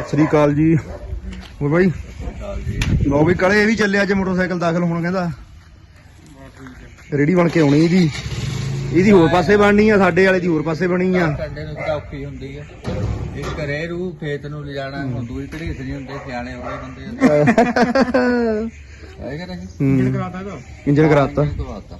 ਸਤਿ ਸ੍ਰੀ ਅਕਾਲ ਜੀ। ਹੋਰ ਬਾਈ? ਲੋ ਵੀ ਕਲੇ ਇਹ ਵੀ ਚੱਲਿਆ ਅੱਜ ਮੋਟਰਸਾਈਕਲ ਦਾਖਲ ਹੋਣ ਕਹਿੰਦਾ। ਰੇੜੀ ਬਣ ਕੇ ਆਉਣੀ ਇਹਦੀ। ਇਹਦੀ ਹੋਰ ਪਾਸੇ ਬਣਨੀ ਆ ਸਾਡੇ ਵਾਲੇ ਦੀ ਹੋਰ ਪਾਸੇ ਬਣੀ ਆ। ਕੰਡੇ ਨੂੰ ਤਾਂ ਔਖੀ ਹੁੰਦੀ ਆ। ਇਹ ਘਰੇ ਰੂ ਖੇਤ ਨੂੰ ਲਿਜਾਣਾ ਦੂਈ ਘੜੀਸ ਨਹੀਂ ਹੁੰਦੇ ਸਿਆਣੇ ਹੋਏ ਬੰਦੇ ਹੈਗਾ ਨਹੀਂ? ਹੂੰ। ਕਰਾਤਾ ਇੰਜਨ ਕਰਾਤਾ। ਕਰਾਤਾ।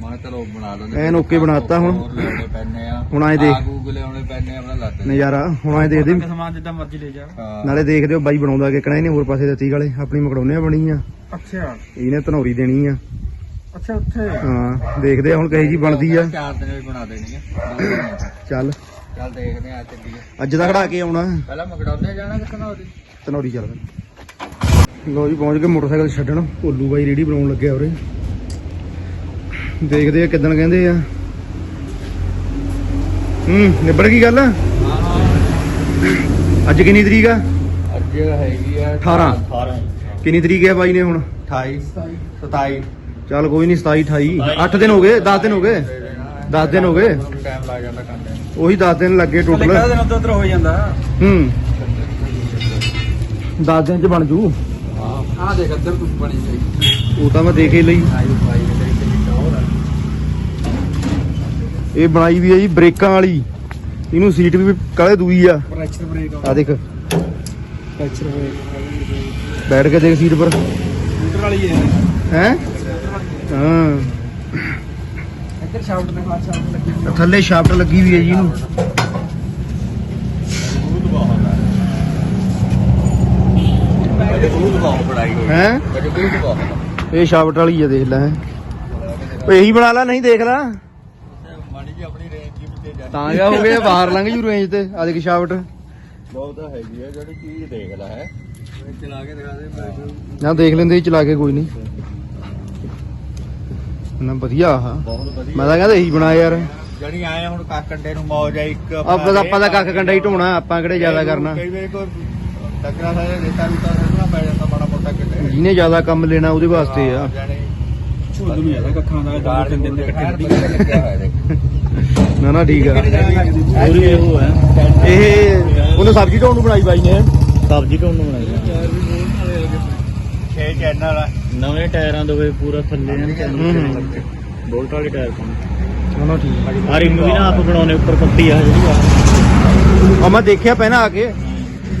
ਮੈਂ ਚਲੋ ਬਣਾ ਲੈਂਦੇ ਐਨ ਓਕੇ ਬਣਾਤਾ ਹੁਣ। ਹੋਰ ਲਿਆਉਣੇ ਪੈਣੇ ਆ। ਹੁਣ ਆਏਂ ਦੇਖ। ਗੂਗਲ ਲਿਆਉਣੇ ਪੈਣੇ ਆਪਣਾ ਲੱਦ ਨਜ਼ਾਰਾ ਹੁਣ ਐ ਦੇਖਦੇ ਸਮਾਨ ਜਿੱਦਾਂ ਮਰਜ਼ੀ ਲੈ ਜਾ। ਨਾਲੇ ਦੇਖਦੇ ਹੋ ਬਾਈ ਬਣਾਉਂਦਾ ਕਿ ਕਿਹੜਾ ਇਹਨੇ ਹੋਰ ਪਾਸੇ ਦਿੱਤੀ ਗਾਲੇ ਆਪਣੀ ਮਕੜੋਨੇ ਬਣੀ ਆ। ਅੱਛਾ। ਇਹਨੇ ਧਨੌਰੀ ਦੇਣੀ ਆ। ਅੱਛਾ ਉੱਥੇ। ਹਾਂ ਦੇਖਦੇ ਆ ਹੁਣ ਕਹੀ ਜੀ ਬਣਦੀ ਆ। ਚਾਰ ਦਿਨ ਵੀ ਬਣਾ ਦੇਣੀ ਆ। ਦੋ ਦਿਨ ਆ। ਚੱਲ। ਚੱਲ ਦੇਖਦੇ ਆ। ਚੱਲੀਏ ਅੱਜ ਦਾ ਖੜਾ ਕੇ ਆਉਣਾ। ਪਹਿਲਾਂ ਮਗੜਾਉਂਦੇ ਜਾਣਾ ਕਿੱਥੇ ਨਾ ਉਹਦੀ ਧਨੌਰੀ ਚੱਲ। ਲੋ ਜੀ ਪਹੁੰਚ ਗਏ ਮੋਟਰਸਾਈਕਲ ਛੱਡਣ। ਭੋਲੂ ਬਾਈ ਰੇੜੀ ਬਣਾਉਣ ਲੱਗਿਆ ਉਰੇ। ਦੇਖਦੇ ਆ ਕਿਦਣ ਕਹਿੰਦੇ ਆ। ਹੂੰ ਨਿਬੜ ਗਈ ਗੱਲ? ਅੱਜ ਕਿੰਨੀ ਤਰੀਕ ਆ? ਅੱਜ ਹੈਗੀ ਆ 18 ਕਿੰਨੀ ਤਰੀਕ ਹੈ ਬਾਈ ਨੇ ਹੁਣ? 28 27 ਚੱਲ ਕੋਈ ਨਹੀਂ 27 28 8 ਦਿਨ ਹੋ ਗਏ 10 ਦਿਨ ਹੋ ਗਏ? 10 ਦਿਨ ਹੋ ਗਏ? ਟਾਈਮ ਲੱਗ ਜਾਂਦਾ ਕੰਡੇ ਉਹੀ 10 ਦਿਨ ਲੱਗੇ ਟੋਟਲ ਦਿਨ ਉੱਧਰ ਉੱਧਰ ਹੋ ਜਾਂਦਾ। ਹੂੰ। 10 ਦਿਨ ਚ ਬਣ ਜੂ? ਆਹ ਦੇਖ ਇੱਧਰ ਤੂੰ ਬਣੀ ਜਾਈ ਉਹ ਤਾਂ ਮੈਂ ਦੇਖ ਹੀ ਲਈ ਆਈ ਭਾਈ ਤੇਰੀ ਕਿੰਨੀ ਟੌਰ ਆ ਇਹ ਬਣਾਈ ਵੀ ਹੈ ਜੀ ਬ੍ਰੇਕਾਂ ਵਾਲੀ। ਇਹਨੂੰ ਸੀਟ ਵੀ ਕਾਲੇ ਦੂਈ ਆ? ਪ੍ਰੈਸ਼ਰ ਬ੍ਰੇਕ ਆ। ਦੇਖ। ਪ੍ਰੈਸ਼ਰ ਬ੍ਰੇਕ ਬੈਠ ਕੇ ਦੇਖ ਸੀਟ ਪਰ। ਮੋਟਰ ਵਾਲੀ ਹੈ ਹੈ? ਹਾਂ। ਇੱਧਰ ਸ਼ਾਫਟ ਦੇ ਬਾਅਦ ਸ਼ਾਫਟ ਲੱਗੀ ਥੱਲੇ ਸ਼ਾਫਟ ਲੱਗੀ ਵੀ ਹੈ ਜੀ ਇਹਨੂੰ। ਹੈ? ਇਹ ਸ਼ਾਫਟ ਵਾਲੀ ਆ ਦੇਖ ਲੈ। ਉਹ ਇਹੀ ਬਣਾ ਲੈ ਨਹੀਂ ਦੇਖ ਲੈ ਮਾੜੀ ਜੀ ਆਪਣੀ ਰੇਂਜ ਦੀ ਵਿੱਚ ਜਾ ਤਾਂ ਕਿਆ ਹੋ ਗਿਆ ਬਾਹਰ ਲੰਘ ਜੂ ਰੇਂਜ ਤੇ ਆ ਦੇਖ ਸ਼ਾਫਟ ਬਹੁਤ ਹੈਗੀ ਆ ਜਿਹੜੀ ਚੀਜ਼ ਦੇਖ ਲੈ ਹੈ। ਚਲਾ ਕੇ ਦਿਖਾ ਦੇ ਮੈਂ ਨਾ ਦੇਖ ਲੈਂਦੇ ਚਲਾ ਕੇ ਕੋਈ ਨਹੀਂ। ਨਾ ਵਧੀਆ ਆ। ਬਹੁਤ ਵਧੀਆ। ਮੈਂ ਤਾਂ ਕਹਿੰਦਾ ਇਹੀ ਬਣਾ ਯਾਰ। ਜਿਹੜੀ ਆਏ ਹੁਣ ਕਾਕੰਡੇ ਨੂੰ ਮੌਜ ਆ ਇੱਕ ਆਪਾਂ ਤਾਂ ਆਪਾਂ ਦਾ ਕੱਖ ਕੰਡਾ ਹੀ ਢੋਣਾ ਆਪਾਂ ਕਿਹੜੇ ਜ਼ਿਆਦਾ ਕਰਨਾ। ਕਈ ਵਾਰੀ ਕੋਈ ਟੱਕਰਾ ਸਾਰੇ ਰੇਤਾ ਰੂਤਾ ਸੱਟਣਾ ਪੈ ਜਾਂਦਾ ਮਾੜਾ ਮੋਟਾ ਕਿਤੇ। ਜਿਹਨੇ ਜ਼ਿਆਦਾ ਕੰਮ ਲੈਣਾ ਉਹਦੇ ਵਾਸਤੇ ਆ। ਝੂਲ ਨਹੀਂ ਆਦਾ ਕੱਖਾਂ ਦਾ ਦੋ ਤਿੰਨ ਦਿਨ ਦੇ ਇਕੱਠੇ ਲੱਗਿਆ ਹੋਇਆ ਦੇਖ। ਨਾ ਨਾ ਠੀਕ ਆ। ਪੂਰੀ ਉਹ ਹੈ। ਇਹ ਉਹਨੂੰ ਸਬਜ਼ੀ ਢੋਣ ਨੂੰ ਬਣਾਈ ਬਾਈ ਨੇ? ਸਬਜ਼ੀ ਢੋਣ ਨੂੰ ਬਣਾਈ? 6 ਚੈਨਲ ਆ ਨਵੇਂ ਟਾਇਰਾਂ ਦੇ ਹੋਏ ਪੂਰਾ ਥੱਲੇ ਐਨ ਹੂੰ, ਹੂੰ। ਬੋਲਟ ਵਾਲੇ ਟਾਇਰ ਪਾਉਣੇ ਨਾ ਨਾ ਠੀਕ ਆ। ਰਿਮ ਵੀ ਨਾ ਆਪ ਬਣਾਉਣੇ ਉੱਪਰ ਪੱਟੀ ਆ ਜਿਹੜੀ ਆ। ਆ ਮੈਂ ਦੇਖਿਆ ਪਹਿਲਾਂ ਆ ਕੇ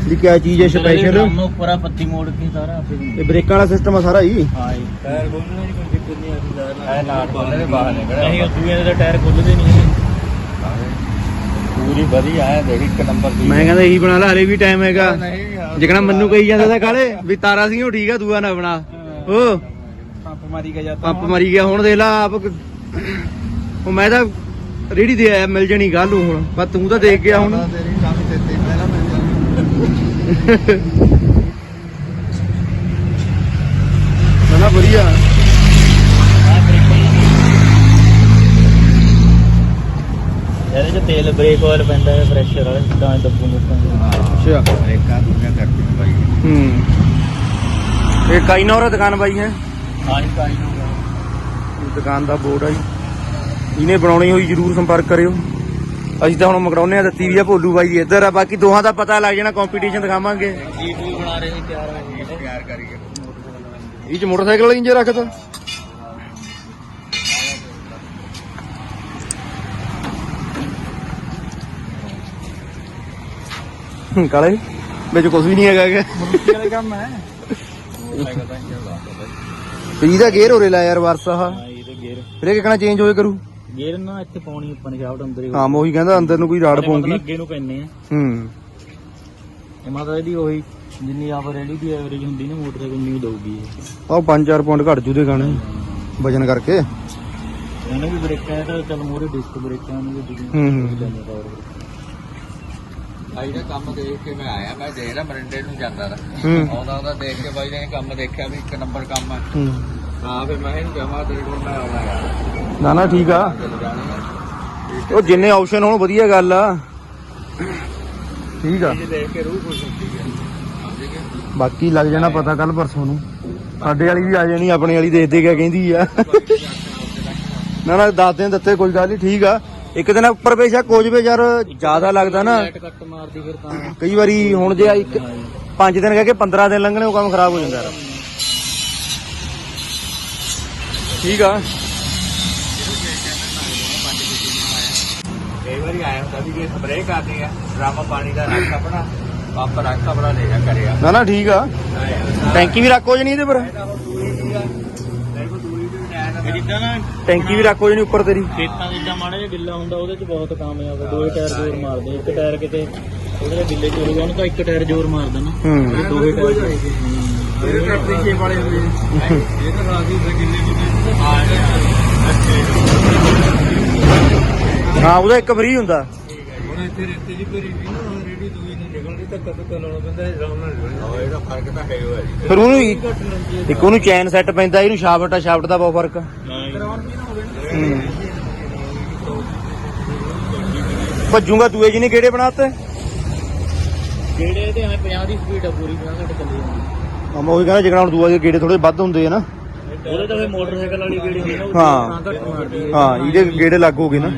ਵੀ ਕਿਆ ਚੀਜ਼ ਹੈ ਸਪੈਸ਼ਲ ਉੱਪਰ ਆ ਪੱਤੀ ਮੋੜ ਕੇ ਸਾਰਾ ਆਪੇ ਇਹ ਬ੍ਰੇਕਾਂ ਵਾਲਾ ਸਿਸਟਮ ਆ ਸਾਰਾ ਹੀ ਹਾਂ ਜੀ। ਟਾਇਰ ਖੋਲਣੇ ਦੀ ਕੋਈ ਦਿੱਕਤ ਨਹੀਂ ਆਉਂਦੀ ਐ ਨਾਲ ਬਾਹਰ ਨਿਕਲਿਆ ਨਹੀਂ ਉਹ ਦੂਏ ਦੇ ਟਾਇਰ ਖੁੱਲਦੇ ਨਹੀਂ। ਪੂਰੀ ਵਧੀਆ ਐ ਦੇਖ ਇੱਕ ਨੰਬਰ ਦੀ ਮੈਂ ਕਹਿੰਦਾ ਇਹੀ ਬਣਾ ਲੈ ਹਲੇ ਵੀ ਟਾਈਮ ਹੈਗਾ। ਜਿਕਣਾ ਮੰਨੂ ਕਹੀ ਜਾਂਦਾ ਤਾਂ ਕਾਲੇ ਵੀ ਤਾਰਾ ਸਿੰਘ ਉਹ ਠੀਕ ਆ ਦੂਆ ਨਾ ਬਣਾ। ਉਹ ਪੰਪ ਮਾਰੀ ਗਿਆ ਜਾਂਦਾ ਪੰਪ ਮਰੀ ਗਿਆ ਹੁਣ ਦੇਖ ਲਾ ਆਪ ਉਹ ਮੈਂ ਤਾਂ ਰੇੜੀ ਦੇ ਆਇਆ ਮਿਲ ਜਣੀ ਗੱਲ ਹੁਣ। ਪਰ ਤੂੰ ਤਾਂ ਦੇਖ ਗਿਆ ਹੁਣ। ਤੇਰੀ ਕੰਮ ਦਿੱਤੀ ਪਹਿਲਾਂ ਮਿਲ ਵਧੀਆ। ਇਹਦੇ ਚ ਤੇਲ ਬ੍ਰੇਕ ਆਇਲ ਪੈਂਦਾ ਹੈ ਪ੍ਰੈਸ਼ਰ ਵਾਲਾ ਤਾਂ ਦੱਬੂ ਮੁੱਕਾਂ ਅੱਛਾ। ਬ੍ਰੇਕਾਂ ਦੁਨੀਆ ਕਰਦੀ ਬਾਈ? ਹੂੰ। ਇਹ ਕਾਈਨੌਰ ਦੁਕਾਨ ਬਾਈ ਹੈ? ਹਾਂ ਜੀ ਕਾਈ ਨੂੰ ਇਸ ਦੁਕਾਨ ਦਾ ਬੋਰਡ ਆ ਜੀ। ਇਹਨੇ ਬਣਾਉਣੀ ਹੋਈ ਜਰੂਰ ਸੰਪਰਕ ਕਰਿਓ। ਅਸੀਂ ਤਾਂ ਹੁਣ ਮਕੜਾਉਨੇ ਆ ਦਿੱਤੀ ਵੀ ਆ ਭੋਲੂ ਬਾਈ ਦੀ ਇੱਧਰ ਆ ਬਾਕੀ ਦੋਹਾਂ ਦਾ ਪਤਾ ਲੱਗ ਜਾਣਾ ਕੰਪੀਟੀਸ਼ਨ ਦਿਖਾਵਾਂਗੇ। ਜੀਪ ਵੀ ਬਣਾ ਰਹੇ ਤਿਆਰ ਤਿਆਰ ਕਰੀਏ ਇਹ ਚ ਮੋਟਰਸਾਈਕਲ ਇੰਜਨ ਰੱਖਦਾ। ਕਾਲੇ? ਵਿੱਚ ਕੁਝ ਵੀ ਨਹੀਂ ਹੈਗਾ ਕਿ ਮੁਰਗੀ ਵਾਲੇ ਕੰਮ ਹੈ। ਬਾਈ ਇਹਦਾ ਗੇਅਰ ਹੋਰੇ ਲਾ ਯਾਰ ਵਰਸ ਆਹ। ਹਾਂ ਇਹਦੇ ਗੇਅਰ ਫਿਰ ਇਹ ਕਿਹਨਾਂ ਚੇਂਜ ਹੋਏ ਕਰੂ? ਗੇਅਰ ਨਾ ਇੱਥੇ ਪਾਉਣੀ ਆਪਾਂ ਨੇ ਸ਼ਾਫਟ ਅੰਦਰ ਹੀ ਹਾਂ ਮੈਂ ਉਹੀ ਕਹਿੰਦਾ ਅੰਦਰ ਨੂੰ ਕੋਈ ਰਾੜ ਮਤਲਬ ਪਊਗੀ ਅੱਗੇ ਨੂੰ ਪੈਣੇ ਆ। ਹੂੰ। ਇਹ ਮਾਤਾ ਇਹਦੀ ਉਹੀ ਜਿੰਨੀ ਆਪ ਰੈਡੀ ਦੀ ਐਵਰੇਜ ਹੁੰਦੀ ਨਾ ਮੋਟਰਸਾਈਕਲ ਉਨੀ ਦਊਗੀ ਇਹ। ਆਹ 5-4 ਪੁਆਇੰਟ ਘਟ ਜੂ ਦੇ ਗਾਣੇ। ਵਜਨ ਕਰਕੇ। ਇਹਨੇ ਵੀ ਬ੍ਰੇਕਾਂ ਤਾਂ ਚੱਲ ਮੋਰੇ ਡਿਸਕ ਬ੍ਰੇਕਾਂ ਨੂੰ ਵੀ ਹੂੰ, ਹੂੰ। ਬਾਈ ਦਾ ਕੰਮ ਦੇਖ ਕੇ ਮੈਂ ਆਇਆ ਮੈਂ ਦੇਖ ਰਿਹਾ ਮਰਿੰਡੇ ਨੂੰ ਜਾਂਦਾ ਹੂੰ। ਆਉਂਦਾ ਆਉਂਦਾ ਦੇਖ ਕੇ ਬਾਈ ਨੇ ਕੰਮ ਦੇਖਿਆ ਵੀ ਇੱਕ ਨੰਬਰ ਕੰਮ ਹੈ। ਹੂੰ। ਫਿਰ ਮੈਂ ਇਹਨੂੰ ਕਹਾਂ ਦੇਖ ਲਓ ਮੈਂ ਆਉਣਾ ਯਾਰ ਨਾ ਨਾ ਠੀਕ ਆ। ਚੱਲ ਜਾਣੀ ਆ। ਉਹ ਜਿੰਨੇ ਆਪਸ਼ਨ ਹੋਣ ਵਧੀਆ ਗੱਲ ਆ। ਠੀਕ ਆ। ਇਹ ਦੇਖ ਕੇ ਰੂਹ ਖੁਸ਼ ਹੁੰਦੀ ਹੈ ਠੀਕ ਹੈ ਬਾਕੀ ਲੱਗ ਜਾਣਾ ਪਤਾ ਕੱਲ ਪਰਸੋਂ ਨੂੰ। ਸਾਡੇ ਵਾਲੀ ਵੀ ਆ ਜਾਣੀ ਆਪਣੇ ਵਾਲੀ ਦੇਖਦੇ ਕਿਆ ਕਹਿੰਦੀ ਆ। ਨਾ ਨਾ ਦੱਸ ਦਿਨ ਦਿੱਤੇ ਕੋਈ ਗੱਲ ਨਹੀਂ ਠੀਕ ਆ। ਇੱਕ ਦਿਨ ਉੱਪਰ ਪੇਸ਼ਾ ਕੋਚ ਵੇ ਯਾਰ ਜ਼ਿਆਦਾ ਲੱਗਦਾ ਨਾ। ਲਾਈਟ ਕੱਟ ਮਾਰਦੀ ਫਿਰ ਤਾਂ। ਕਈ ਵਾਰੀ ਹੁਣ ਜੇ ਇੱਕ 5 ਦਿਨ ਕਹਿ ਕੇ 15 ਦਿਨ ਲੰਘਣੇ ਉਹ ਕੰਮ ਖਰਾਬ ਹੋ ਜਾਂਦਾ ਯਾਰ। ਠੀਕ ਆ। ਕਈ ਵਾਰੀ ਆਇਆ ਹੁੰਦਾ ਵੀ ਜੇ ਸਪਰੇਅ ਕਰਨੀ ਆ ਡਰਮ ਪਾਣੀ ਦਾ ਰੱਖ ਆਪਣਾ ਪੰਪ ਰੱਖ ਆਪਣਾ ਲੈ ਜਾ ਕਰਿਆ। ਨਾ ਨਾ ਠੀਕ ਆ। ਟੈਂਕੀ ਵੀ ਰੱਖੋ ਜਣੀ ਇਹਦੇ ਪਰ। ਜਿੱਦਾਂ ਨਾ ਟੈਂਕੀ ਵੀ ਰੱਖੋ ਜਣੀ ਉੱਪਰ ਤੇਰੀ। ਖੇਤਾਂ ਦੇ ਜਿੱਦਾਂ ਮਾੜਾ ਜਿਹਾ ਗਿੱਲਾ ਹੁੰਦਾ ਉਹਦੇ 'ਚ ਬਹੁਤ ਕਾਮਯਾਬ ਆ ਦੋਏ ਟਾਇਰ ਜ਼ੋਰ ਮਾਰਦੇ ਇੱਕ ਟਾਇਰ ਕਿਤੇ ਉਹਦੇ ਗਿੱਲੇ 'ਚ ਹੋਊਗਾ ਉਹਨੂੰ ਤਾਂ ਇੱਕ ਟਾਇਰ ਜ਼ੋਰ ਮਾਰਦਾ ਨਾ। ਹੂੰ। ਦੋਏ ਟਾਇਰ ਇਹ ਟਰੱਕ ਦੀ ਸ਼ੇਪ ਵਾਲੇ ਹੁੰਦੇ ਇਹ ਤਾਂ ਰਾਜੀ ਦੇ ਕਿੰਨੇ ਕਿੰਨੇ ਹਾਂ ਉਹਦਾ ਇੱਕ ਫਰੀ ਹੁੰਦਾ। ਹੁਣ ਇੱਥੇ ਰੇਤੇ ਦੀ ਭਰੀ ਵੀ ਨਾ ਰੇਡੀ ਦੂਈ ਨਹੀਂ ਨਿਕਲਦੀ ਧੱਕਾ ਧੱਕਾ ਲਾਉਣਾ ਪੈਂਦਾ ਆਰਾਮ ਨਾਲ ਨਿਕਲਦਾ ਇਹਦਾ ਫ਼ਰਕ ਤਾਂ ਹੈ ਹੋਇਆ ਜੀ। ਫਿਰ ਉਹਨੂੰ ਇੱਕ- ਇੱਕ ਉਹਨੂੰ ਚੈਨ ਸੈੱਟ ਪੈਂਦਾ ਇਹਨੂੰ ਸ਼ਾਫਟ ਆ ਸ਼ਾਫਟ ਦਾ ਬਹੁਤ ਫ਼ਰਕ। ਆ ਹੂੰ। ਭੱਜੂਗਾ ਦੂਏ ਜੀ ਨੇ ਕਿਹੜੇ ਬਣਾਤੇ? ਜਿਹੜੇ ਤੇ ਐ 50 ਦੀ ਸਪੀਡ ਆ ਪੂਰੀ 50 ਘੱਟ ਚੱਲੀ ਜਾਂਦੀ। ਉਹੀ ਕਹਿੰਦਾ ਜਿਕਣਾ ਹੁਣ ਦੂਆ ਦੇ ਗੇੜੇ ਥੋੜੇ ਵੱਧ ਹੁੰਦੇ ਆ ਨਾ। ਉਹਦੇ ਤਾਂ ਫਿਰ ਮੋਟਰਸਾਈਕਲ ਵਾਲੀ ਜਿਹੜੀ ਹੁੰਦੀ ਨਾ। ਉਹ ਹਾਂ। ਤਾਂ ਘੱਟ ਮਾਰਦੀ ਹੈ। ਹਾਂ ਇਹਦੇ ਗੇੜੇ ਲੱਗ ਹੋਗੇ ਨਾ।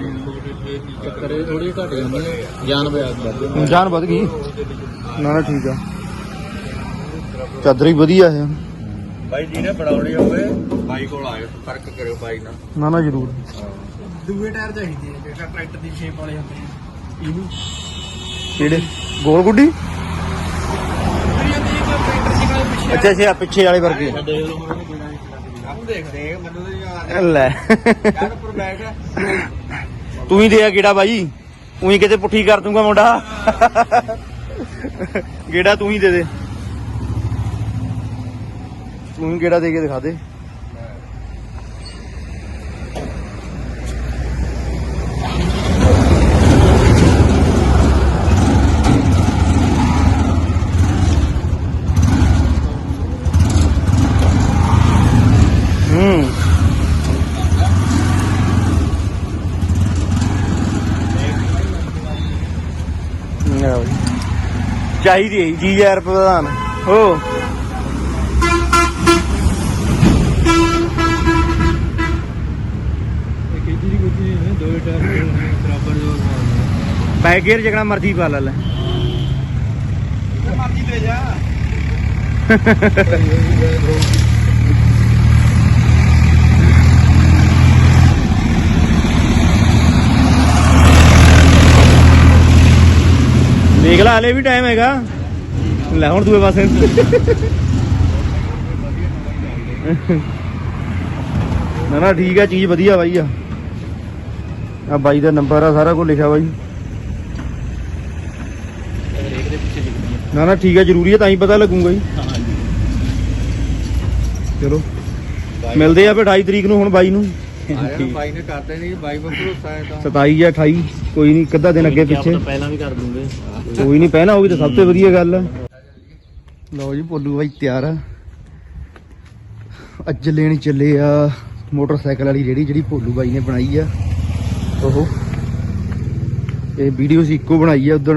ਚੱਕਰ ਇਹ ਥੋੜੀ ਘੱਟ ਜਾਂਦੀ ਹੈ। ਜਾਨ ਬਿਆਗ ਵੱਧ ਜਾਨ ਵੱਧ ਗਈ? ਨਾ ਨਾ ਠੀਕ ਆ। ਚਾਦਰ ਵੀ ਵਧੀਆ ਹੈ। ਬਾਈ ਜੀ ਨੇ ਬਣਾਉਣੀ ਹੋਵੇ ਬਾਈ ਕੋਲ ਆਇਓ ਫ਼ਰਕ ਕਰਿਓ ਬਾਈ ਨਾਲ। ਨਾ ਨਾ ਜ਼ਰੂਰ। ਦੂਏ ਟਾਇਰ ਚਾਹੀਦੇ ਆ ਜਿਹੜਾ ਟਰੈਕਟਰ ਦੀ ਸ਼ੇਪ ਵਾਲੇ ਹੁੰਦੇ ਆ। ਇਹਨੂੰ। ਕਿਹੜੇ? ਗੋਲ ਗੁੱਡੀ? ਅੱਛਾ ਅੱਛਾ ਪਿੱਛੇ ਵਾਲੇ ਵਰਗੇ। ਲੈ। ਯਾਰ ਉੱਪਰ ਬੈਠ। ਤੂੰ ਹੀ ਦੇ ਆ ਗੇੜਾ ਬਾਈ। ਉਹੀ ਕਿਤੇ ਪੁੱਠੀ ਕਰ ਦੂੰਗਾ ਮੁੰਡਾ। ਗੇੜਾ ਤੂੰ ਹੀ ਦੇ ਦੇ। ਤੂੰ ਹੀ ਗੇੜਾ ਦੇ ਕੇ ਦਿਖਾ ਦੇ ਹੂੰ ਲਓ ਜੀ। ਚਾਹੀਦੀ ਹੈ ਜੀ ਯਾਰ ਪ੍ਰਧਾਨ। ਹੋ। ਬੈਕ ਗੇਅਰ ਜਿਕਣਾ ਮਰਜ਼ੀ ਪਾ ਲੈ ਲੈ। ਮਰਜ਼ੀ ਲੈ ਜਾ। ਦੇਖ ਲੈ, ਹਲੇ ਵੀ ਟਾਈਮ ਹੈਗਾ। ਲੈ, ਹੁਣ ਦੂਏ ਪਾਸੇ। ਨਾ ਨਾ, ਠੀਕ ਆ, ਚੀਜ਼ ਵਧੀਆ ਬਾਈ ਆ। ਆ ਬਾਈ ਦਾ ਨੰਬਰ ਆ, ਸਾਰਾ ਕੁਝ ਲਿਖਿਆ ਬਾਈ। ਨਾ ਨਾ, ਠੀਕ ਹੈ ਜ਼ਰੂਰੀ ਹੈ ਤਾਂ ਹੀ ਪਤਾ ਲੱਗੂਗਾ ਜੀ। ਚਲੋ। ਮਿਲਦੇ ਆ ਫਿਰ 28 ਤਰੀਕ ਨੂੰ ਹੁਣ ਬਾਈ ਨੂੰ। ਆਇਆ ਬਾਈ ਨੇ ਕਰਦੇ ਨਹੀਂ ਬਾਈ ਪਰ ਭਰੋਸਾ ਹੈ ਤਾਂ। 27 ਜਾਂ 28 ਕੋਈ ਨਹੀਂ ਅੱਧਾ ਦਿਨ ਅੱਗੇ ਪਿੱਛੇ। ਪਹਿਲਾਂ ਵੀ ਕਰ ਦੂੰਗੇ। ਕੋਈ ਨਹੀਂ ਪਹਿਣਾ ਹੋਗੀ ਤਾਂ ਸਭ ਤੋਂ ਵਧੀਆ ਗੱਲ। ਆ ਲਓ ਜੀ ਭੋਲੂ ਬਾਈ ਤਿਆਰ ਆ। ਅੱਜ ਲੈਣ ਚੱਲੇ ਆ ਮੋਟਰਸਾਈਕਲ ਵਾਲੀ ਰੇੜੀ ਜਿਹੜੀ ਭੋਲੂ ਬਾਈ ਨੇ ਬਣਾਈ ਆ। ਉਹ ਇਹ ਵੀਡੀਓ ਸੀ ਇੱਕੋ ਬਣਾਈ ਆ ਉਦੋਂ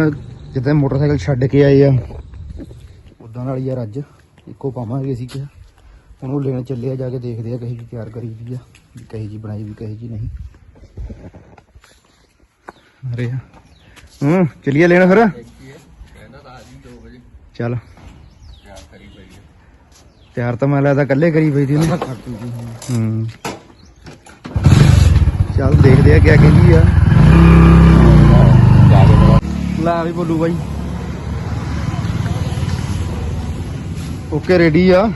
ਜਿੱਦਾਂ ਮੋਟਰਸਾਈਕਲ ਛੱਡ ਕੇ ਆਏ ਆ। ਉਦਾਂ ਨਾਲ ਯਾਰ ਅੱਜ ਇੱਕੋ ਪਾਵਾਂਗੇ ਅਸੀਂ ਕਿ ਉਹਨੂੰ ਲੈਣ ਚੱਲੇ ਆ ਜਾ ਕੇ ਦੇਖਦੇ ਆ ਕਹੀ ਜੀ ਤਿਆਰ ਕਰੀ ਦੀ ਆ, ਵੀ ਕਹੀ ਜੀ ਬਣਾਈ, ਵੀ ਕਹੀ ਜੀ ਨਹੀਂ। ਅਰੇ ਹੂੰ। ਚਲਿਏ ਲੈਣ ਫਿਰ। ਚੱਲ। ਤਿਆਰ ਤਾਂ ਮੈਂ ਲੱਗਦਾ ਇਕੱਲੇ ਕਰੀ ਪਈ ਸੀ ਉਹਨੇ ਹੂੰ। ਚੱਲ ਦੇਖਦੇ ਆ ਕਿਆ ਕਹਿੰਦੀ ਆ। ਲੈ ਵੀ ਬੋਲੂ ਬਾਈ। ਓਕੇ ਰੈਡੀ ਆ।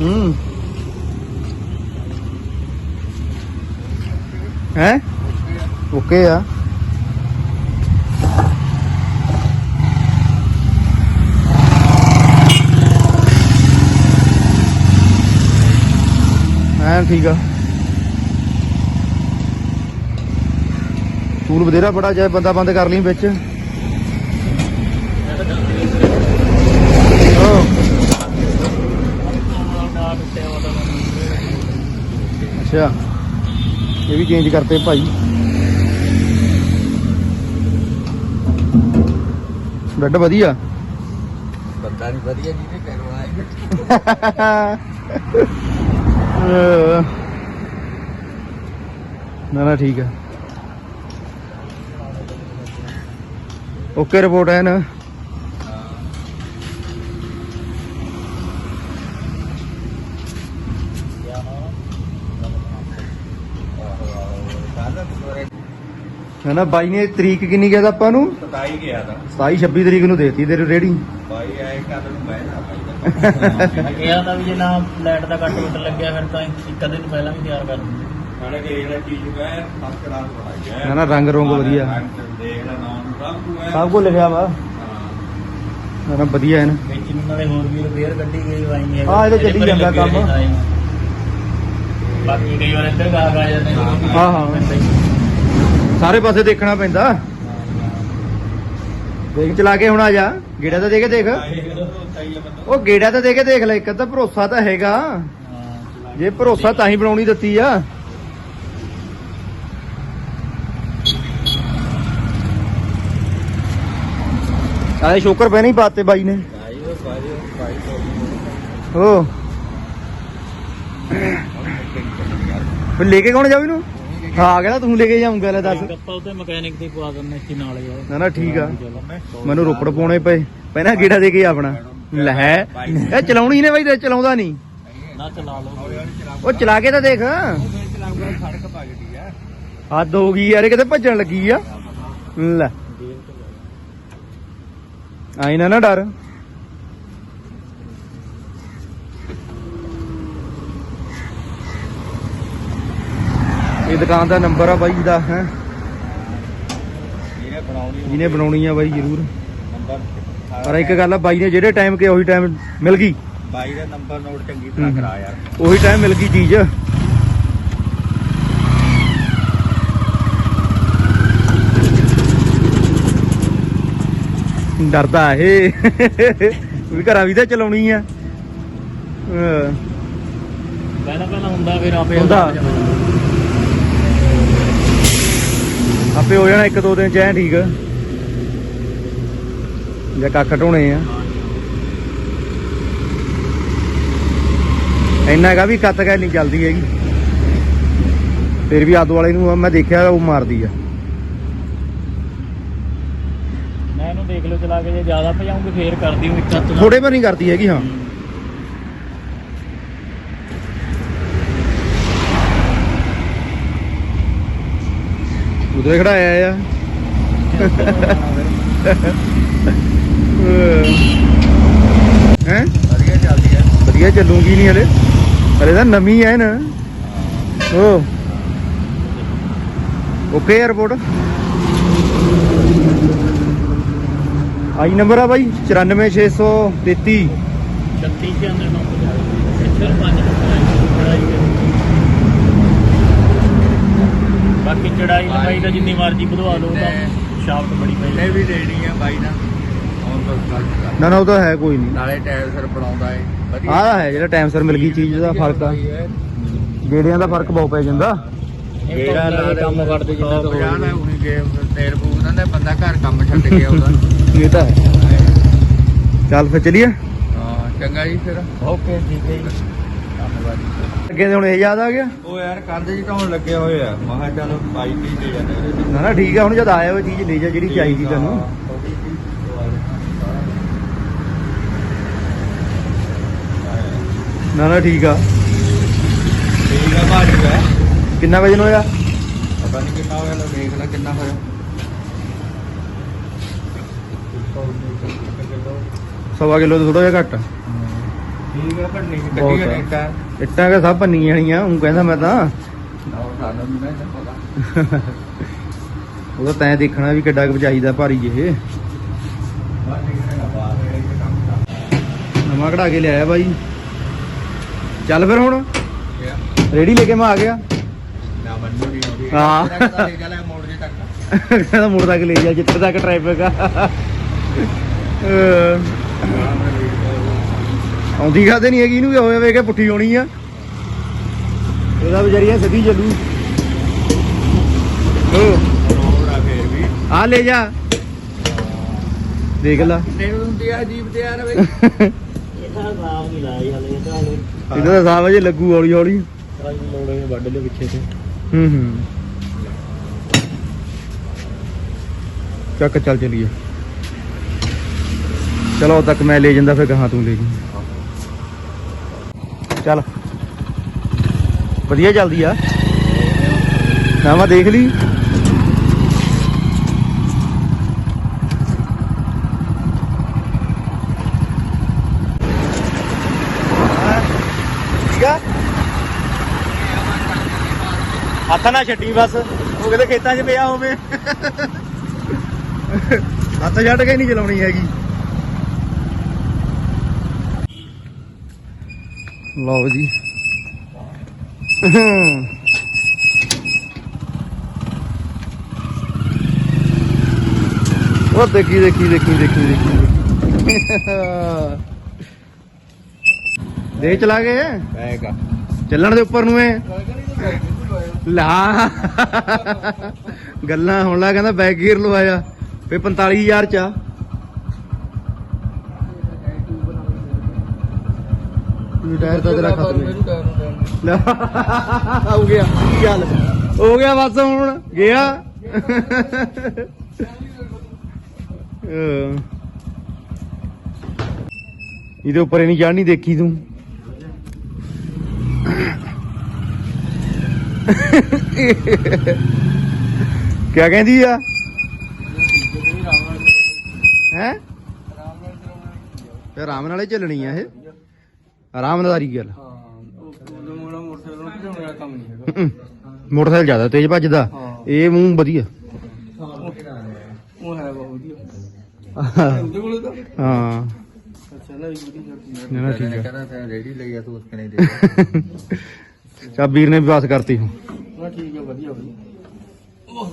ਹੂੰ ਹੈ ਓਕੇ ਆ। ਐਨ ਠੀਕ ਆ। ਟੂਲ ਬਥੇਰਾ ਬੜਾ ਜਾਏ ਬੰਦਾ ਬੰਦ ਕਰ ਲਈ ਵਿੱਚ ਓ ਅੱਛਾ। ਇਹ ਵੀ ਚੇਂਜ ਕਰਤੇ ਭਾਈ। ਬੈੱਡ ਵਧੀਆ? ਬੰਦਾ ਨਹੀਂ ਵਧੀਆ ਜਿਹਨੇ ਕਰਵਾਇਆ ਅਹ ਨਾ ਨਾ ਠੀਕ ਹੈ ਓਕੇ ਰਿਪੋਰਟ ਹੈ ਨਾ ਹੈ ਨਾ ਬਾਈ ਨੇ ਤਰੀਕ ਕਿੰਨੀ ਕਿਹਾ ਤਾ ਆਪਾਂ ਨੂੰ? ਸਤਾਈ ਗਿਆ ਤਾਂ। 27 26 ਤਰੀਕ ਨੂੰ ਦੇਤੀ ਤੇਰੀ ਰੇੜੀ। ਬਾਈ ਆਏ ਕੱਲ ਨੂੰ ਬਹਿਣਾ ਬਾਈ ਕਿਹਾ ਤਾਂ ਵੀ ਜੇ ਨਾ ਲਾਈਟ ਦਾ ਕੱਟ ਕੁੱਟ ਲੱਗਿਆ ਫਿਰ ਤਾਂ ਇੱਕ ਅੱਧੇ ਨੂੰ ਪਹਿਲਾਂ ਵੀ ਤਿਆਰ ਕਰ ਦਿੰਦੇ ਨਾਲੇ ਕਿ ਇਹਦਾ ਚੀਜ਼ ਹੈ ਫਸਟ ਕਲਾਸ ਬਣਾਈ ਹੈ ਨਾ ਨਾ ਰੰਗ ਰੋਂਗ ਵਧੀਆ। ਦੇਖ ਲੈ ਨਾਮ ਸਭ ਸਭ ਕੁਝ ਲਿਖਿਆ ਵਾ। ਨਾ ਨਾ ਵਧੀਆ ਹੈ ਨਾ। ਵਿੱਚ ਨੂੰ ਨਾਲੇ ਹੋਰ ਵੀ ਰਿਪੇਅਰ ਕੱਢੀ ਗਈ ਵਾਈ ਹਾਂ, ਇਹਦੇ ਚੱਲੀ ਜਾਂਦਾ ਕੰਮ। ਬਾਕੀ ਕਈ ਵਾਰ ਇੱਧਰ ਗਾ ਗਾ ਜਾਂਦੇ ਨੇ। ਹਾਂ, ਹਾਂ। ਸਾਰੇ ਪਾਸੇ ਦੇਖਣਾ ਪੈਂਦਾ। ਦੇਖ, ਚਲਾ ਕੇ ਹੁਣ ਆ ਜਾ। ਗੇੜਾ ਤਾਂ ਦੇ ਕੇ ਦੇਖ। ਉਹ ਗੇੜਾ ਤਾਂ ਦੇ ਕੇ ਦੇਖ ਲੈ, ਇੱਕ ਤਾਂ ਭਰੋਸਾ ਤਾਂ ਹੈਗਾ। ਜੇ ਭਰੋਸਾ ਤਾਂ ਹੀ ਬਣਾਉਣੀ ਦਿੱਤੀ ਆ। ਆਏ ਸ਼ੋਕਰ ਪੈ ਨਹੀਂ ਪਾਤੇ ਬਾਈ ਨੇ। ਹੋ ਲੈ ਕੇ ਕੌਣ ਜਾਊ ਇਹਨੂੰ? ਹਾਂ ਆ ਗਿਆ ਤੂੰ ਲੈ ਕੇ ਜਾਊਂਗਾ ਲੈ ਦੱਸ। ਗੱਪਾ ਉਤੇ ਮਕੈਨਿਕ ਦੀ ਪਵਾ ਦਿੰਦੇ ਸੀ ਨਾਲ ਯਾਰ ਨਾ ਨਾ ਠੀਕ ਆ। ਮੈਨੂੰ ਰੋਪੜ ਪਾਉਣੇ ਪਏ। ਪਹਿਲਾਂ ਗੇੜਾ ਦੇ ਕੇ ਆਪਣਾ। ਲੈ। ਇਹ ਚਲਾਉਣੀ ਨੇ ਬਾਈ ਤੇ ਚਲਾਉਂਦਾ ਨਹੀਂ। ਨਾ ਚਲਾ ਲਓ ਉਹ ਚਲਾ ਕੇ ਤਾਂ ਦੇਖ। ਸੜਕ ਪਗੜੀ ਆ ਹੱਦ ਹੋ ਗਈ ਯਾਰ ਇਹ ਕਿਤੇ ਭੱਜਣ ਲੱਗੀ ਆ। ਲੈ। ਆਈ ਨਾ ਨਾ ਡਰ। ਇਹ ਦੁਕਾਨ ਦਾ ਨੰਬਰ ਆ ਬਾਈ ਦਾ ਹੈ। ਇਹਨੇ ਬਣਾਉਣੀ ਜਿਹਨੇ ਬਣਾਉਣੀ ਆ ਬਾਈ ਜ਼ਰੂਰ। ਪਰ ਇੱਕ ਗੱਲ ਆ ਬਾਈ ਨੇ ਜਿਹੜੇ ਟਾਈਮ ਕੇ ਉਹੀ ਟਾਈਮ ਮਿਲ ਗਈ? ਬਾਈ ਦਾ ਨੰਬਰ ਨੋਟ ਚੰਗੀ ਤਰ੍ਹਾਂ। ਕਰਾ ਯਾਰ। ਉਹੀ ਟਾਈਮ ਮਿਲ ਗਈ ਚੀਜ਼। ਡਰਦਾ ਇਹ। ਵੀ ਘਰਾਂ ਵੀ ਤਾਂ ਚਲਾਉਣੀ ਆ। ਪਹਿਲਾਂ ਪਹਿਲਾਂ ਹੁੰਦਾ ਫਿਰ ਆਪੇ ਹੁੰਦਾ। ਆਪੇ ਹੋ ਜਾਣਾ ਇੱਕ ਦੋ ਦਿਨ ਚ ਠੀਕ ਜਾਂ ਕੱਖ ਢੋਣੇ ਆ। ਇੰਨਾ ਹੈਗਾ ਵੀ ਕੱਤ ਕਾ ਨਹੀਂ ਚੱਲਦੀ ਹੈਗੀ। ਫਿਰ ਵੀ ਆਦੂ ਵਾਲੇ ਨੂੰ ਮੈਂ ਦੇਖਿਆ ਉਹ ਮਾਰਦੀ ਆ। ਮੈਂ ਇਹਨੂੰ ਦੇਖ ਲਓ ਚਲਾ ਕੇ ਜੇ ਜ਼ਿਆਦਾ ਭਜਾਉਂਗੇ ਫੇਰ ਕਰਦੀ ਹੂੰ ਇੱਕ ਹੱਥ ਨਾਲ। ਥੋੜੇ ਪਰ ਨਹੀਂ ਕਰਦੀ ਹੈਗੀ ਹਾਂ। ਉਧਰ ਖੜਾਇਆ ਆ। ਹੈ? ਵਧੀਆ ਚੱਲਦੀ ਹੈ ਵਧੀਆ ਚੱਲੂਗੀ ਨਹੀਂ ਹਲੇ। ਹਲੇ ਤਾਂ ਨਵੀਂ ਐ ਨਾ ਓ। ਓਕੇ 에어ਪੋਰਟ ਆਈ ਨੰਬਰ ਆ ਬਾਈ 94633 36 ਕੇ ਅੰਦਰ ਨੰਬਰ ਇੱਧਰ ਪੰਜ ਨੰਬਰ ਹੈ ਚੜਾਈ ਦੇ ਬਾਕੀ ਚੜਾਈ ਲੰਬਾਈ ਤਾਂ ਜਿੰਨੀ ਮਰਜ਼ੀ ਵਧਵਾ ਲਓ ਤਾਂ ਸ਼ਾਫਟ ਬੜੀ ਪਈ। ਲੈ ਵੀ ਦੇਣੀ ਆ ਬਾਈ ਨਾ ਹੁਣ ਬਸ ਗੱਲ। ਕਰ ਨਾ ਨਾ ਉਹ ਤਾਂ ਹੈ ਕੋਈ ਨਹੀਂ। ਨਾਲੇ ਟਾਇਰ ਸਰ ਬਣਾਉਂਦਾ ਏ। ਵਧੀਆ। ਆਹ ਹੈ ਜਿਹੜਾ ਟਾਈਮ ਸਿਰ ਮਿਲ ਗਈ ਚੀਜ਼ ਦਾ ਫ਼ਰਕ ਆ ਗੇੜਿਆਂ ਦਾ ਫ਼ਰਕ ਬਹੁਤ ਪੈ ਜਾਂਦਾ। ਜਿਹੜਾ ਨਾਲ ਕੰਮ ਕਰਦੇ ਜਿੰਨਾ ਕੁ ਜਾਣਾ ਹੋਰ ਉਹੀ ਗੇਮ ਤੇਰ ਫੂਕ ਦਿੰਦਾ ਬੰਦਾ ਘਰ ਕੰਮ ਛੱਡ ਕੇ ਆਉਂਦਾ। ਇਹ ਤਾਂ ਹੈ। ਚੱਲ ਫਿਰ ਚਲੀਏ। ਹਾਂ ਚੰਗਾ ਜੀ ਫਿਰ। ਓਕੇ ਠੀਕ ਹੈ ਜੀ। ਧੰਨਵਾਦ ਅੱਗੇ ਤੇ ਹੁਣ ਇਹ ਯਾਦ ਆ ਗਿਆ? ਉਹ ਯਾਰ ਕੰਧ ਜੀ ਢਾਉਣ ਲੱਗੇ ਹੋਏ ਆ ਮੈਂ ਕਿਹਾ ਚਲੋ ਬਾਈ ਵੀ ਦੇ ਜਾਂਦੇ। ਨਾ ਨਾ ਠੀਕ ਆ ਹੁਣ ਜਦ ਆਇਆ ਉਹ ਚੀਜ਼ ਲੈ ਜਾ ਜਿਹੜੀ ਚਾਹੀਦੀ ਤੈਨੂੰ। ਨਾ ਨਾ ਠੀਕ ਆ। ਠੀਕ ਆ ਭਾਜੀ ਹੈ ਕਿੰਨਾ ਵਜਨ ਹੋਇਆ? ਪਤਾ ਨਹੀਂ ਕਿੰਨਾ ਹੋਇਆ ਲੋ ਦੇਖ ਲੈ ਕਿੰਨਾ ਹੋਇਆ। ਸਵਾ ਕਿਲੋ ਤੋਂ ਥੋੜਾ ਜਿਹਾ ਘੱਟ। ਠੀਕ ਆ ਭੰਨੀ ਬਹੁਤ ਕੱਢੀ ਆ। ਇੱਟਾਂ ਕਿ ਸਭ ਭੰਨੀਆਂ ਜਾਣੀਆਂ ਉਹ ਕਹਿੰਦਾ ਮੈਂ ਤਾਂ। ਉਹਦਾ ਤੈਂ ਦੇਖਣਾ ਵੀ ਕਿੱਡਾ ਕੁ ਚਾਹੀਦਾ ਭਾਰੀ ਇਹ ਨਵਾਂ ਕਢਾ ਕੇ ਲਿਆਇਆ ਬਾਈ। ਚੱਲ ਫਿਰ ਹੁਣ। ਗਿਆ ਰੇੜੀ ਲੈ ਕੇ ਮੈਂ ਆ ਗਿਆ। ਹਾਂ। ਲੈ ਮੋੜ ਤੱਕ ਮੁੜ ਤੱਕ ਲੈ ਜਾ, ਜਿੱਥੇ ਤੱਕ ਟ੍ਰੈਫਿਕ ਆ। ਆਉਂਦੀ ਖਾਦੇ ਨਹੀਂ ਹੈਗੀ ਇਹਨੂੰ ਵੀ ਹੋਇਆ ਵੇ ਕਿ ਪੁੱਠੀ ਹੋਣੀ ਆ। ਇਹਦਾ ਵਿਚਾਰੀਆ ਸਿੱਧੀ ਚੱਲੂ। ਆ ਫੇਰ ਵੀ। ਆ ਲੈ ਜਾ। ਦੇਖ ਲਾ। ਤੇ ਹੁੰਦੀ ਆ ਜੀਪ ਤੇ ਯਾਰ ਬਈ। ਇਹ ਤਾਂ ਨਾਮ ਨਹੀਂ ਲਾਇਆ ਹਲੇ ਇਹ ਤਾਂ ਹਲੇ ਇਹਦਾ ਤਾਂ ਸਾਹ ਵਜੇ ਲੱਗੂ ਹੌਲੀ ਹੌਲੀ ਰਾਈ ਲੋੜੇ ਵੱਢ ਲਿਓ ਪਿੱਛੇ ਤੇ ਹੂੰ ਹੂੰ। ਚੱਕ ਚੱਲ ਚਲੀਏ। ਚਲੋ ਤੱਕ ਮੈਂ ਲੈ ਜਾਂਦਾ ਫਿਰ ਕਹਾਂ ਤੂੰ ਲੈ ਜੀ ਚੱਲ। ਵਧੀਆ ਚੱਲਦੀ ਆ। ਨਾ ਦੇਖ ਲਈ। ਠੀਕ ਆ? ਹੱਥ ਨਾ ਛੱਡੀ ਬਸ। ਉਹ ਕਹਿੰਦੇ ਖੇਤਾਂ 'ਚ ਪਿਆ ਹੋਵੇ। ਹੱਥ ਛੱਡ ਕੇ ਨਹੀਂ ਚਲਾਉਣੀ ਹੈਗੀ। ਲਓ ਜੀ। ਉਹ ਦੇਖੀ ਦੇਖੀ ਦੇਖੀ ਦੇਖੀ ਦੇਖੀ। ਦੇ ਚਲਾ ਗਏ? ਬੈਗ ਚੱਲਣ ਦੇ ਉੱਪਰ ਨੂੰ ਏ ਲਾ। ਗੱਲਾਂ ਹੁਣ ਲਾ ਕਹਿੰਦਾ ਬੈਕ ਗੀਅਰ ਲਵਾਇਆ। ਫੇ 45000 ਚ ਆ। ਟਾਇਰ ਤਾਂ ਤੇਰਾ ਖਤਮ ਹੈ ਗਿਆ। ਕੀ ਗੱਲ? ਹੋ ਗਿਆ ਬਸ ਹੁਣ ਗਿਆ? ਅਹ। ਇਹਦੇ ਉੱਪਰ ਇਹ ਨਹੀਂ ਚੜ੍ਹਨੀ ਦੇਖੀ ਤੂੰ। ਕਿਆ ਕਹਿੰਦੀ ਆ? ਹੈ? ਤੇ ਆਰਾਮ ਨਾਲੇ ਚੱਲਣੀ ਆ ਇਹ? ਆਰਾਮਦਾਰੀ ਗੱਲ। ਹਮ, ਮੋਟਰਸਾਈਕਲ ਜ਼ਿਆਦਾ ਤੇਜ਼ ਭੱਜਦਾ। ਇਹ ਮੂੰਹ ਵਧੀਆ। ਉਹ ਹੈ ਬਹੁਤ ਵਧੀਆ। ਹਾਂ। ਉਹਦੇ ਕੋਲ ਤਾਂ। ਅੱਛਾ ਨਾ ਵੀ ਵਧੀਆ ਨਾ, ਨਾ, ਠੀਕ ਆ। ਕਹਿੰਦਾ ਰੇੜੀ ਲਈ ਆ ਤੂੰ ਉਸ ਕਨੇ ਦੇ ਚਾ ਵੀਰ ਨੇ ਵੀ ਪਾਸ ਕਰਤੀ ਹੁਣ। ਨਾ ਠੀਕ ਹੈ ਵਧੀਆ ਵਧੀਆ।